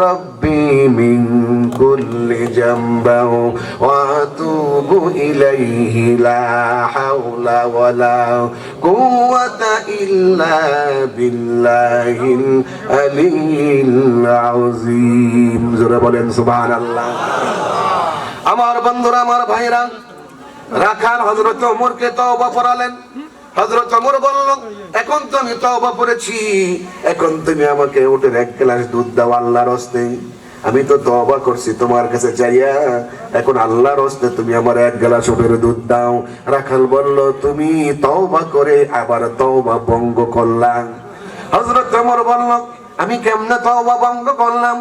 ربي من كل جنب وأتوب إليه لا حول ولا قوة إلا بالله العلي العظيم জোরে বলেন সুবহান আল্লাহ আমার বন্ধুরা আমার ভাইরা রাখার হজরত ওমরকে তওবা পড়ালেন হজরত ওমর বলল, এখন তো আমি তওবা পড়েছি এখন তুমি আমাকে ওটের এক গ্লাস দুধ দাও আল্লাহর হস্তে। আমি তো তওবা করছি তোমার কাছে চাইয়া। এখন আল্লাহর হস্তে তুমি আমার এক গ্লাস ওটের দুধ দাও। রাখাল বলল, তুমি তওবা করে আবার তওবা ভঙ্গ করলাম। হজরত ওমর বলল, আমি কেমনে তওবা ভঙ্গ করলাম?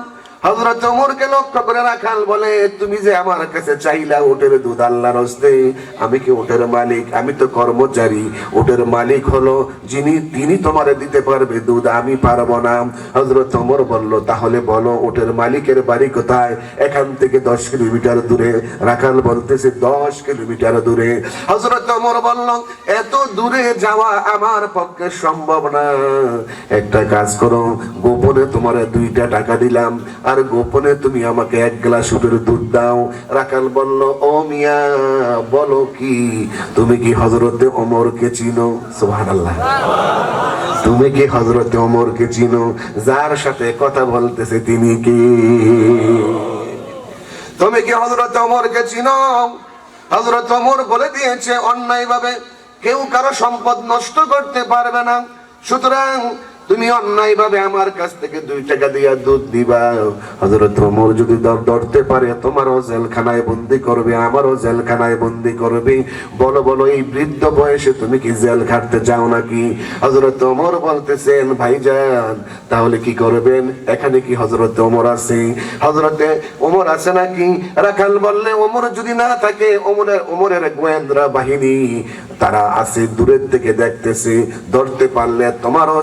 হজরত ওমরকে লক্ষ্য করে রাখাল বলে, তুমি যে আমার কাছে চাইলা ওটের দুধ আল্লাহর হস্তে, আমি কি ওটের মালিক? আমি তো কর্মচারী। ওটের মালিক হলো যিনি, তিনি তোমার দিতে পারবে দুধ, আমি পারব না। হজরত ওমর বলল, তাহলে বলো, ওটের মালিকের বাড়ি কোথায়? এখান থেকে দশ কিলোমিটার দূরে। রাখাল বলতেছে, দশ কিলোমিটার দূরে। হজরত ওমর বলল, এত দূরে যাওয়া আমার পক্ষে সম্ভব না। একটা কাজ করো, গোপনে তোমার দুইটা টাকা দিলাম আর গোপনে তুমি আমাকে এক গ্লাস উটের দুধ দাও। রাখাল বলল, ও মিয়া, বলো কি? তুমি কি হজরতে ওমরকে চিনো? সুবহানাল্লাহ। তুমি কি হজরতে ওমরকে চিনো? যার সাথে কথা বলতেছে তিনি কি? তুমি কি হজরত ওমরকে চিনো? হজরত অমর বলে দিয়েছে অন্যায় ভাবে কেউ কারও সম্পদ নষ্ট করতে পারবে না। সুতরাং তুমি অন্যায় ভাবে আমার কাছ থেকে দুই টাকা দিয়া দুধ দিবা। হজরত ওমর যদি ধরতে পারে, তোমারও জেলখানায় বন্দি করবে, আমারও জেলখানায় বন্দি করবে। বলো বলো, এই বৃদ্ধ বয়সে তুমি কি জেল খাটতে চাও নাকি? হজরত ওমর বলতেছেন, ভাইজান, তাহলে কি করবেন? এখানে কি হজরত ওমর আছে? হজরতে ওমর আছে নাকি? রাখাল বললে, ওমর যদি না থাকে, ওমরের ওমরের গোয়েন্দা বাহিনী তারা আছে, দূরের থেকে দেখতেছে। ধরতে পারলে তোমারও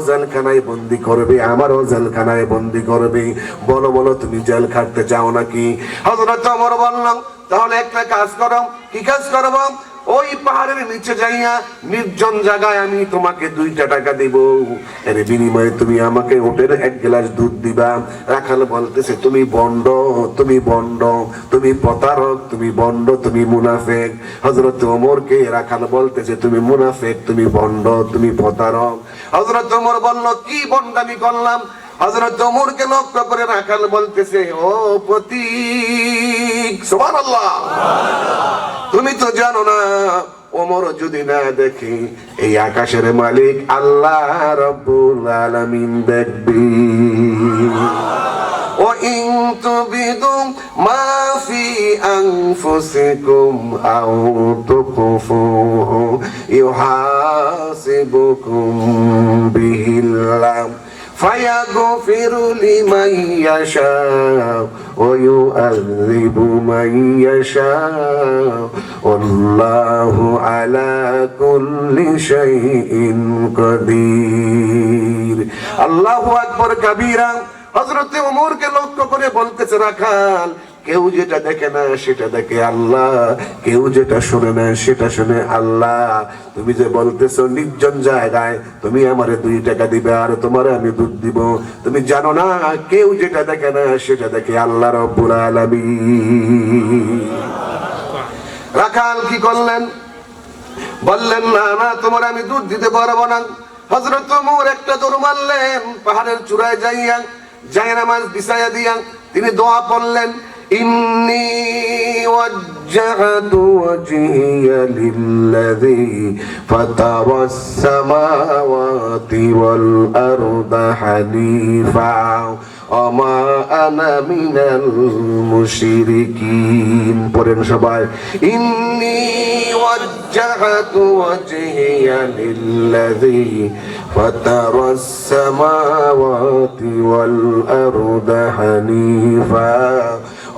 জেলখানায় বন্দি করবে, আমারও জেলখানায় বন্দি করবে। বলো বলো, তুমি জেল খাটতে চাও নাকি? হজরত অমর বললাম তাহলে একটা কাজ করো, কি কাজ করব? ওই পাহাড়ের নিচে যাইয়া নির্জন জায়গায় আমি তোমাকে দুইটা টাকা দিব। এর বিনিময়ে তুমি আমাকে ওটের এক গ্লাস দুধ দিবা। রাখাল বলতেছে, তুমি বন্ড তুমি বন্ড, তুমি প্রতারক, তুমি বন্ড, তুমি মুনাফেক। হজরত ওমরকে রাখাল বলতেছে, তুমি মুনাফেক, তুমি বন্ড, তুমি প্রতারক। হজরত ওমর বলল, কি বন্ডামি করলাম? হজরত দমরকে লক্ষ্য করে রাখাল বলতেছে, ও পতি সোমান আল্লাহ তুমি তো জানো না, ওমর যদি না দেখি, এই আকাশের মালিক আল্লাহ রব্বুল আলামিন দেখবি। ও ইন তু বিদু মাফি আনফুসিকুম আও তুকুফু ইউহাসিবুকুম বিহিল্লাহ। فيغفر لمن يشاء ويؤذب من يشاء والله على كل شيء قدير الله أكبر كبيرا হজরতে ওমরকে লক্ষ্য করে বলতেছে রাখাল কেউ যেটা দেখে না, সেটা দেখে আল্লাহ। কেউ যেটা শুনে না, সেটা শুনে আল্লাহ। তুমি যে বলতেছো নির্জন জায়গায়, তুমি আমারে দুই টাকা দিবে, আর তোমার আমি দুধ দিব। তুমি জানো না, কেউ যেটা দেখে না, সেটা দেখে আল্লাহ রব্বুল আলামিন। রাখাল কি করলেন? বললেন, না না, তোমার আমি দুধ দিতে পারব না। হজরত মোর একটা দৌড় মারলেন, পাহাড়ের চূড়ায় যাইয়া যাই নামাজ বিছাইয়া দিয়া। তিনি দোয়া পড়লেন إني وجهت وجهي للذي فطر السماوات والأرض حنيفا وما أنا من المشركين. قرن إني وجهت وجهي للذي فطر السماوات والأرض حنيفا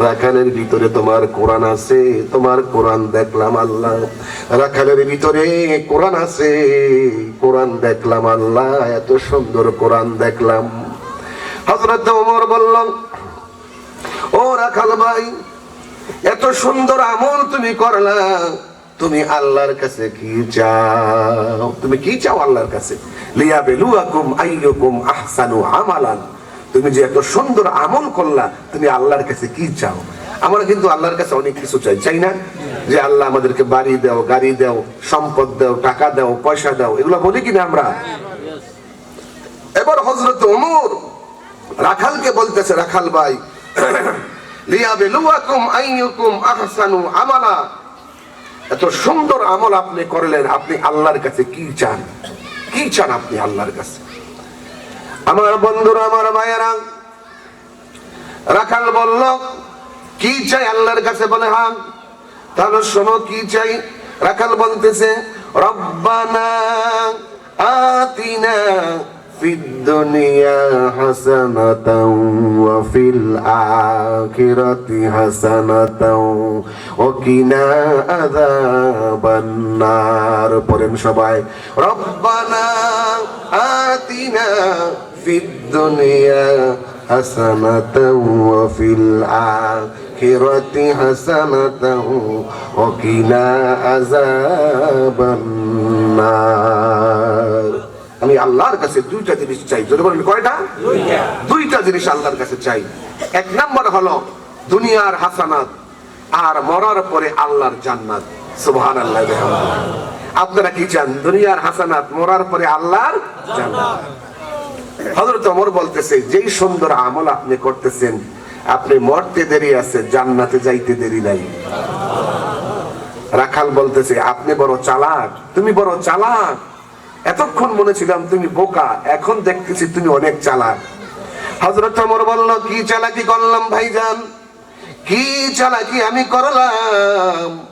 রাখালের ভিতরে তোমার কোরআন আছে, তোমার কোরআন দেখলাম আল্লাহ। রাখালের ভিতরে কোরআন আছে, কোরআন দেখলাম আল্লাহ, এত সুন্দর কোরআন দেখলাম। হজরত ওমর বললাম ও রাখাল ভাই, এত সুন্দর আমল তুমি করলা, তুমি আল্লাহর কাছে কি চাও? তুমি কি চাও আল্লাহর কাছে? লিয়া বেলুয়াকুম আইয়ুকুম আহসানু আমালান। তুমি যে এত সুন্দর আমল করলা, তুমি আল্লাহর কাছে কি চাও? আমরা কিন্তু আল্লাহর কাছে অনেক কিছু চাই চাই না? যে আল্লাহ আমাদেরকে বাড়ি দাও, গাড়ি দাও, সম্পদ দাও, টাকা দাও, পয়সা দাও, এগুলো বলি কিনা আমরা? এবার হজরত ওমর রাখালকে বলতেছে, রাখাল ভাই এত সুন্দর আমল আপনি করলেন, আপনি আল্লাহর কাছে কি চান? কি চান আপনি আল্লাহর কাছে? আমার বন্ধুরা, আমার মায়েরা। রাখাল বলল, কি চাই আল্লাহর কাছে বলে হাম? তাহলে শোনো, কি চাই? রাখাল বলতেছে, রব্বানা আতিনা দুনিয়া সবাই, রব্বানা আতিনা في الدنيا حسنة وفي الآخرة حسنة وقنا عذاب النار আমি আল্লাহর কাছে দুইটা জিনিস চাই যদি বলেন কয়টা দুইটা জিনিস আল্লাহর কাছে চাই এক নম্বর হলো দুনিয়ার হাসানাত আর মরার পরে আল্লাহর জান্নাত সুবহান আল্লাহ আপনারা কি চান দুনিয়ার হাসানাত মরার পরে আল্লাহর জান্নাত হযরত ওমর বলতেছে, যেই সুন্দর আমল আপনি করতেছেন, আপনি মরতে দেরি আছে, জান্নাতে যাইতে দেরি নাই। রাখাল বলতেছে, আপনি বড় চালাক, তুমি বড় চালাক। এতক্ষণ মনে ছিলাম তুমি বোকা, এখন দেখতেছি তুমি অনেক চালাক। হজরত ওমর বলল, কি চালাকি করলাম ভাইজান? কি চালাকি আমি করলাম?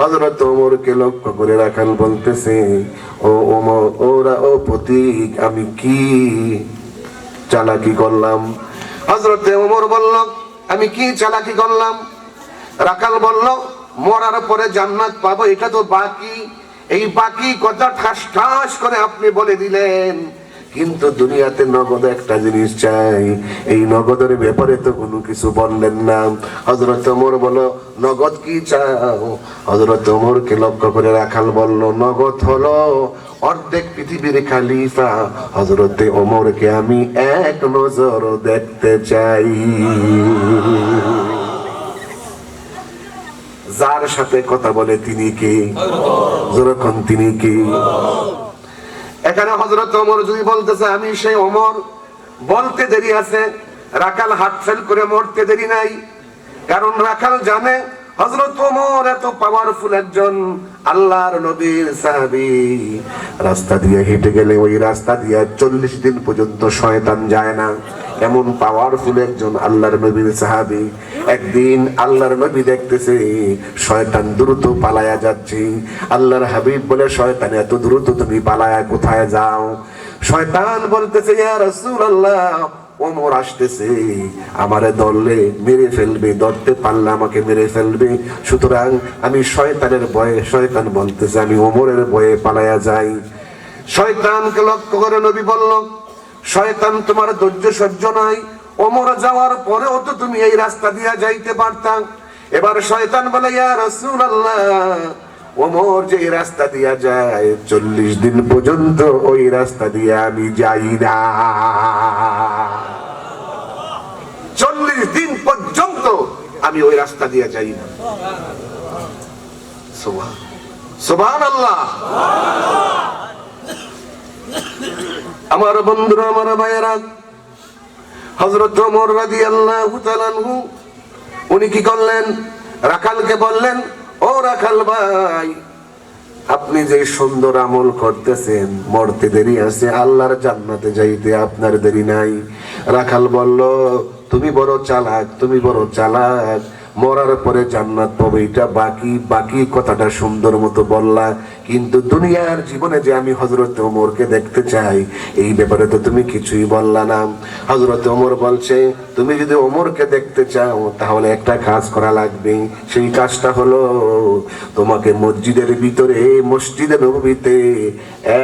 হজরত ওমরকে লক্ষ্য করে রাখাল বলতেছে, ও ওমর, ওরা ও প্রতীক, আমি কি চালাকি করলাম? হজরতে ওমর বলল, আমি কি চালাকি করলাম? রাখাল বলল, মরার পরে জান্নাত পাবো, এটা তো বাকি। এই বাকি কথা ঠাস ঠাস করে আপনি বলে দিলেন। কিন্তু দুনিয়াতে নগদ একটা জিনিস চাই। এই নগদের ব্যাপারে তো কোনো কিছু বললেন না। হজরত ওমর বলো নগদ কি চাও? হজরত ওমরকে লক্ষ্য করে রাখাল বলল নগদ হলো অর্ধেক পৃথিবীর খালিফা। হজরতে ওমরকে আমি এক নজর দেখতে চাই। যার সাথে কথা বলে তিনি কে? যেরকম তিনি কে? এখানে হজরত অমর যদি বলতেছে, আমি সেই অমর বলতে দেরি আছে, রাখাল হাত ফেল করে মরতে দেরি নাই। কারণ রাখাল জানে হজরত ওমর এত পাওয়ারফুল একজন আল্লাহর নবীর সাহাবি। রাস্তা দিয়ে হেঁটে গেলে ওই রাস্তা দিয়ে চল্লিশ দিন পর্যন্ত শয়তান যায় না। এমন পাওয়ারফুল একজন আল্লাহর নবীর সাহাবী। একদিন আল্লাহর নবী দেখতেছে, শয়তান দ্রুত পালায়া যাচ্ছে। আল্লাহর হাবিব বলে, শয়তান, এত দ্রুত তুমি পালায়া কোথায় যাও? শয়তান বলতেছে, ইয়া রাসূলুল্লাহ ওমর আসতেছে। আমারে ধরলে মেরে ফেলবে, ধরতে পারলে আমাকে মেরে ফেলবে। সুতরাং আমি শয়তানের ভয়ে, শয়তান বলতেছে, আমি ওমরের ভয়ে পালায়া যাই। শয়তানকে লক্ষ্য করে নবী বলল শয়তান তোমার ধৈর্য সহ্য নাই। ওমর যাওয়ার পরেও তো তুমি এই রাস্তা দিয়া যাইতে পারতাম এবার শয়তান বলে, ইয়া রাসূলুল্লাহ ওমর যে রাস্তা দিয়া যায়, চল্লিশ দিন পর্যন্ত ওই রাস্তা দিয়ে আমি যাই না। চল্লিশ দিন পর্যন্ত আমি ওই রাস্তা দিয়ে যাই না। সোভান আল্লাহ আমার বন্ধুরা, আমার ভাইয়েরা হজরত ওমর রাজি আল্লাহ উনি কি করলেন? রাখালকে বললেন, ও রাখাল ভাই, আপনি যে সুন্দর আমল করতেছেন, মরতে দেরি আছে, আল্লাহর জান্নাতে যাইতে আপনার দেরি নাই। রাখাল বলল, তুমি বড় চালাক, তুমি বড় চালাক, মরার পরে জান্নাত পাবে, এটা বাকি বাকি কথাটা সুন্দর মতো বললা। কিন্তু দুনিয়ার জীবনে যে আমি হজরত ওমরকে দেখতে চাই, এই ব্যাপারে তো তুমি কিছুই বললা না। হজরত ওমর বলছে, তুমি যদি ওমরকে দেখতে চাও, তাহলে একটা কাজ করা লাগবে। সেই কাজটা হলো, তোমাকে মসজিদের ভিতরে মসজিদের নবীতে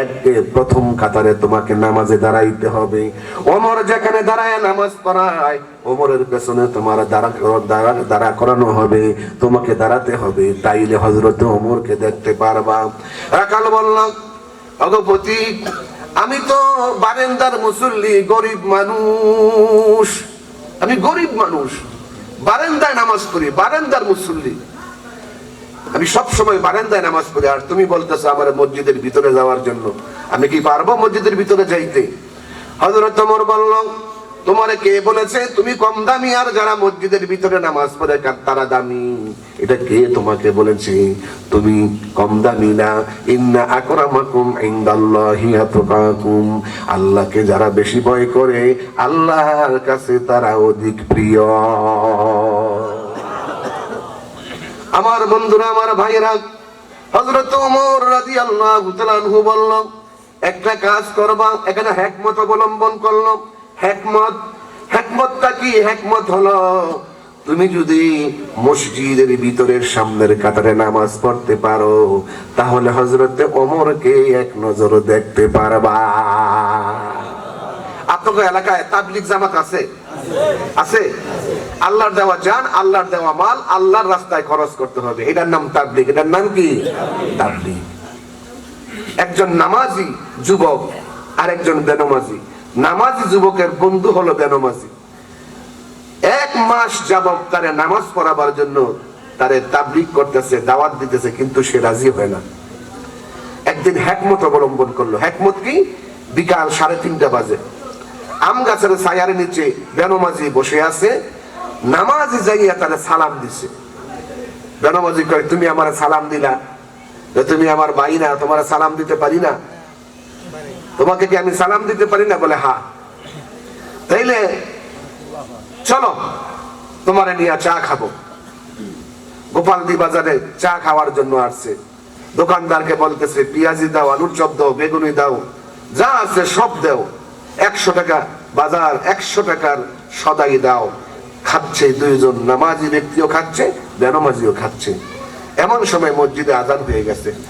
এক প্রথম কাতারে তোমাকে নামাজে দাঁড়াইতে হবে। ওমর যেখানে দাঁড়ায় নামাজ পড়ায়, ওমরের পেছনে তোমার দাঁড়া দাঁড়া দাঁড়া করানো হবে, তোমাকে দাঁড়াতে হবে। তাইলে হজরত ওমরকে দেখতে পারবা। রাখাল বললাম অগপতি আমি তো বারেন্দার মুসল্লি, গরিব মানুষ। আমি গরিব মানুষ। বারেন্দায় নামাজ পড়ি, বারেন্দার মুসল্লি। আমি সব সময় বারান্দায় নামাজ পড়ি। আর তুমি বলতেছো আমার মসজিদের ভিতরে যাওয়ার জন্য। আমি কি পারব মসজিদের ভিতরে যাইতে? হজরত তোমার বলল তোমারে কে বলেছে? তুমি কম দামি, আর যারা মসজিদের ভিতরে নামাজ পড়ে তারা দামি? এটা কে তোমাকে বলেছে? তুমি কম দামি না। ইন্না আকরামাকুম ইনদাল্লাহি আতকাকুম। আল্লাহকে যারা বেশি ভয় করে, আল্লাহর কাছে তারা অধিক প্রিয়। আমার বন্ধুরা, আমার ভাইয়েরা হজরত ওমর রাদিয়াল্লাহু তাআলা বলল, একটা কাজ করবা, এখানে হেকমত অবলম্বন করল। হেকমত, হেকমতটা কি? হেকমত হলো, তুমি যদি মসজিদের ভিতরের সামনের কাতারে নামাজ পড়তে পারো, তাহলে হজরতে ওমরকে এক নজর দেখতে পারবা। আপনাদের এলাকায় তাবলিক জামাত আছে? আছে। আল্লাহর দেওয়া জান, আল্লাহর দেওয়া মাল, আল্লাহর রাস্তায় খরচ করতে হবে। এটার নাম তাবলিক এটার নাম কি? তাবলিক একজন নামাজি, যুবক আর একজন বেনমাজি। নামাজি যুবকের বন্ধু হলো বেনমাজি। এক মাস যাবত তারে নামাজ পড়াবার জন্য তারে তাবলিক করতেছে, দাওয়াত দিতেছে, কিন্তু সে রাজি হয় না। একদিন হ্যাকমত অবলম্বন করল। হ্যাকমত কি? বিকাল সাড়ে তিনটা বাজে। আম গাছের ছায়ার নিচে বেনমাজি বসে আছে, নামাজি যাইয়া তারে সালাম দিছে। বেনমাজি কয়, তুমি আমার সালাম দিলা। তুমি আমার ভাই না তোমার সালাম দিতে পারি না? তোমাকে কি আমি সালাম দিতে পারি না? বলে, হা। তাইলে চলো, তোমারে নিয়ে চা খাব। গোপালদি বাজারে চা খাওয়ার জন্য আসছে। দোকানদারকে বলতেছে, পেঁয়াজি দাও, আলুর চপ দাও, বেগুনি দাও, যা আছে সব দাও। একশো টাকা বাজার, একশো টাকার সদাই দাও। খাচ্ছে দুইজন, নামাজি ব্যক্তিও খাচ্ছে, বেনমাজিও খাচ্ছে। এমন সময় মসজিদে আজান হয়ে গেছে।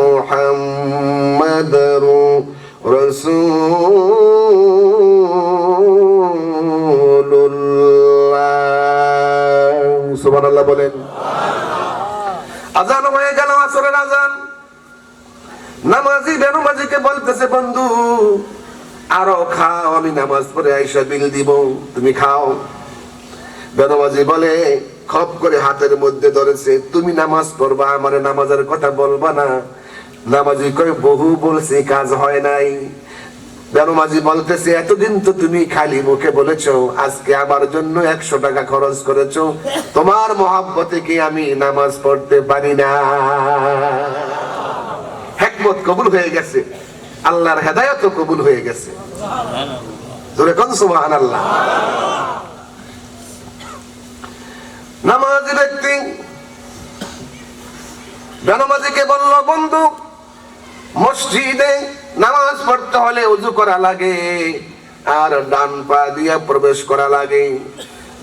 محمد رسول الله سبحان الله বলেন আজান হয়ে গেল আসরের আজান নামাজি বেনমাজিকে বলতেছে বন্ধু আরো খাও আমি নামাজ পড়ে আইসা বিল দিব তুমি খাও বেনমাজি বলে খপ করে হাতের মধ্যে ধরেছে, তুমি নামাজ পড়বা, আমার নামাজের কথা বলবা না। নামাজি কয়ে, বহু বলছি, কাজ হয় নাই। বেনমাজি বলতেছে, এতদিন তো তুমি খালি মুখে বলেছ, আজকে আমার জন্য একশো টাকা খরচ করেছ। তোমার মহাব্বতে কি আমি নামাজ পড়তে পারি না? হেকমত কবুল হয়ে গেছে। আল্লাহর হেদায়ত কবুল হয়ে গেছে। জোরে কোন সুবহান আল্লাহ নামাজি ব্যক্তি, বেনমাজিকে বলল, বন্ধু, মসজিদে নামাজ পড়তে হলে উজু করা লাগে আর ডান পা দিয়া প্রবেশ করা লাগে।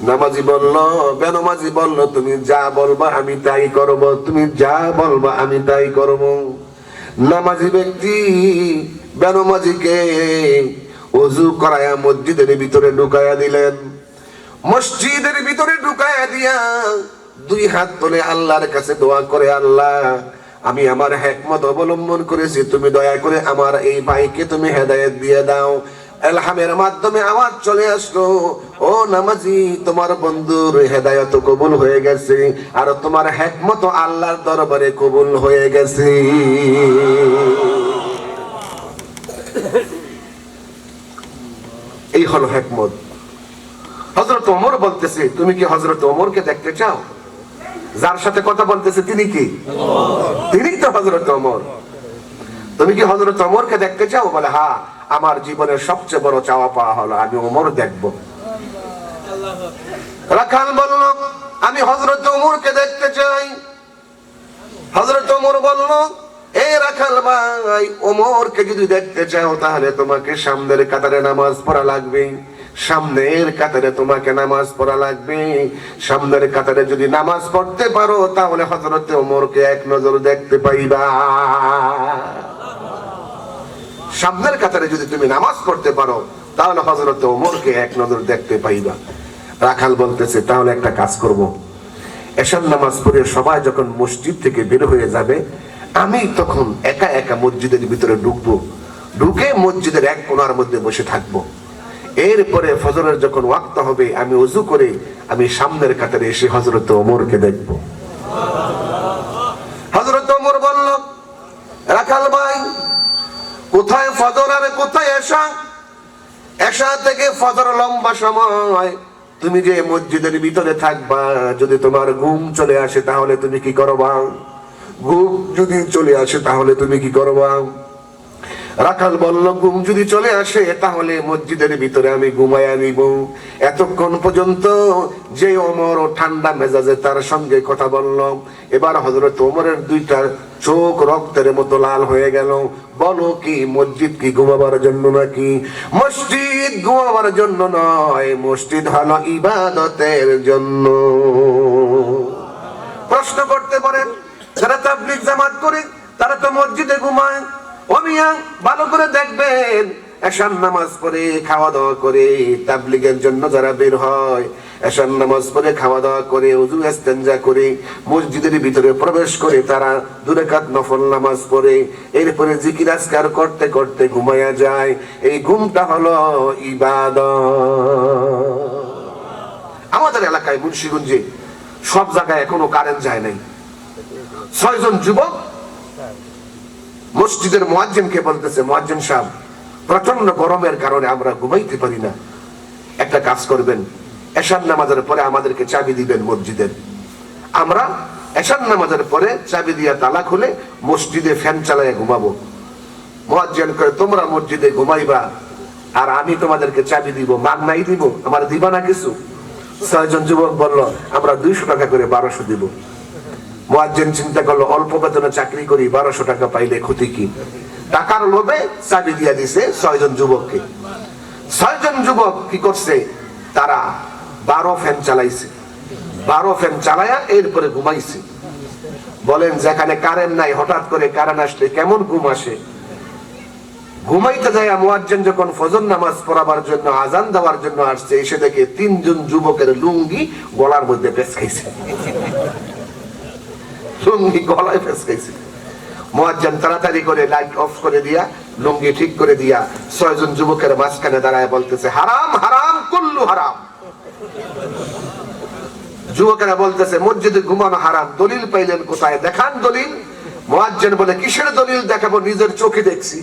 নামাজি বলল, বেনমাজি বলল, তুমি যা বলবা আমি তাই করব, তুমি যা বলবা আমি তাই করব। নামাজি ব্যক্তি বেনমাজিকে অজু করায়া মসজিদের ভিতরে ঢুকায়া দিলেন। মসজিদের ভিতরে ঢুকায়া দিয়া দুই হাত তুলে আল্লাহর কাছে দোয়া করে, আল্লাহ, আমি আমার হেকমত অবলম্বন করেছি। তুমি দয়া করে আমার এই ভাইকে তুমি হেদায়ত দিয়ে দাও। এলহামের মাধ্যমে আওয়াজ চলে আসলো, ও নামাজি, তোমার বন্ধুর হেদায়ত কবুল হয়ে গেছে আর তোমার হেকমত আল্লাহর দরবারে কবুল হয়ে গেছে। এই হলো হেকমত। হজরত ওমর বলতেছে, তুমি কি হজরত ওমরকে দেখতে চাও? যার সাথে কথা বলতেছে, তিনি কি? তিনি তো হজরত ওমর। তুমি কি হজরত ওমরকে দেখতে চাও? বলে হ্যাঁ আমার জীবনের সবচেয়ে বড় চাওয়া পাওয়া হলো, আমি ওমর দেখব। রাখাল বলল, আমি হজরত ওমরকে দেখতে চাই। হজরত ওমর বলল, এই রাখাল ভাই, ওমরকে যদি দেখতে চাও, তাহলে তোমাকে সামনের কাতারে নামাজ পড়া লাগবে সামনের কাতারে তোমাকে নামাজ পড়া লাগবে। সামনের কাতারে যদি নামাজ পড়তে পারো, তাহলে হজরত ওমরকে এক নজর দেখতে পাইবা। সামনের কাতারে যদি তুমি নামাজ পড়তে পারো, তাহলে হজরত ওমরকে এক নজর দেখতে পাইবা। রাখাল বলতেছে, তাহলে একটা কাজ করব। এশার নামাজ পড়ে সবাই যখন মসজিদ থেকে বের হয়ে যাবে, আমি তখন একা একা মসজিদের ভিতরে ঢুকবো। ঢুকে মসজিদের এক কোনার মধ্যে বসে থাকব। এরপরে ফজরের যখন ওয়াক্ত হবে, আমি উজু করে আমি সামনের কাতারে এসে হজরত ওমরকে দেখব। হজরত ওমর বলল, রাখাল ভাই, কোথায় ফজর আর কোথায় এসা এসা থেকে ফজর লম্বা সময়। তুমি যে মসজিদের ভিতরে থাকবা, যদি তোমার ঘুম চলে আসে তাহলে তুমি কি করবা? ঘুম যদি চলে আসে তাহলে তুমি কি করবা? রাখাল বলল, ঘুম যদি চলে আসে, তাহলে মসজিদের ভিতরে আমি ঘুমাইয়া নিব। এতক্ষণ পর্যন্ত যে অমর ও ঠান্ডা মেজাজে তার সঙ্গে কথা বলল। এবার হজরত ওমরের দুইটা চোখ রক্তের মতো লাল হয়ে গেল। বলো কি, মসজিদ কি ঘুমাবার জন্য নাকি? মসজিদ ঘুমাবার জন্য নয়, মসজিদ হলো ইবাদতের জন্য। প্রশ্ন করতে পারেন, যারা তাবলিগ জামাত করে, তারা তো মসজিদে ঘুমায়। অমিয়া ভালো করে দেখবেন। এশার নামাজ পড়ে খাওয়া দাওয়া করে, তাবলিগের জন্য যারা বের হয়, এশার নামাজ পড়ে খাওয়া দাওয়া করে, উজু ইস্তেঞ্জা করে, মসজিদের ভিতরে প্রবেশ করে, তারা দূরে কাত নফল নামাজ পড়ে, এরপরে জিকির আজকার করতে করতে ঘুমায়া যায়। এই ঘুমটা হলো ইবাদত। আমাদের এলাকায় মুন্সিগঞ্জে সব জায়গায় এখনও কারেন্ট যায় নাই। ছয়জন যুবক মসজিদের মোয়াজ্জিমকে বলতেছে, মোয়াজ্জিম সাহেব, প্রচণ্ড গরমের কারণে আমরা ঘুমাইতে পারি না। একটা কাজ করবেন, এশার নামাজের পরে আমাদেরকে চাবি দিবেন মসজিদের। আমরা এশার নামাজের পরে চাবি দিয়া তালা খুলে মসজিদে ফ্যান চালায় ঘুমাবো। মোয়াজ্জিম করে তোমরা মসজিদে ঘুমাইবা, আর আমি তোমাদেরকে চাবি দিব মাগ নাই দিব, আমার দিবা না কিছু? ছয়জন যুবক বলল, আমরা দুইশো টাকা করে বারোশো দিব। মোয়াজ্জেন চিন্তা করল, অল্প বেতনে চাকরি করি, বারোশো টাকা পাইলে ক্ষতি কি? টাকার লোভে চাবি দিয়া দিছে ছয়জন যুবককে। ছয়জন যুবক কি করছে? তারা বারো ফ্যান চালাইছে। বারো ফ্যান চালায়া এরপরে ঘুমাইছে। বলেন, যেখানে কারেন্ট নাই, হঠাৎ করে কারেন্ট আসলে কেমন ঘুম আসে? ঘুমাইতে যায় মুয়াজ্জিন যখন ফজর নামাজ পড়াবার জন্য, আজান দেওয়ার জন্য আসছে, এসে দেখে তিনজন যুবকের লুঙ্গি গলার মধ্যে পেঁচ খাইছে লুঙ্গি গলায় ফেস খাইছে মোয়াজ্জান তাড়াতাড়ি করে লাইট অফ করে দিয়া, লুঙ্গি ঠিক করে দিয়া ছয়জন যুবকের মাঝখানে দাঁড়ায় বলতেছে, হারাম হারাম, কুল্লু হারাম। যুবকেরা বলতেছে, মসজিদে ঘুমানো হারাম, দলিল পাইলেন কোথায়? দেখান দলিল। মোয়াজ্জেন বলে, কিসের দলিল দেখাবো? নিজের চোখে দেখছি।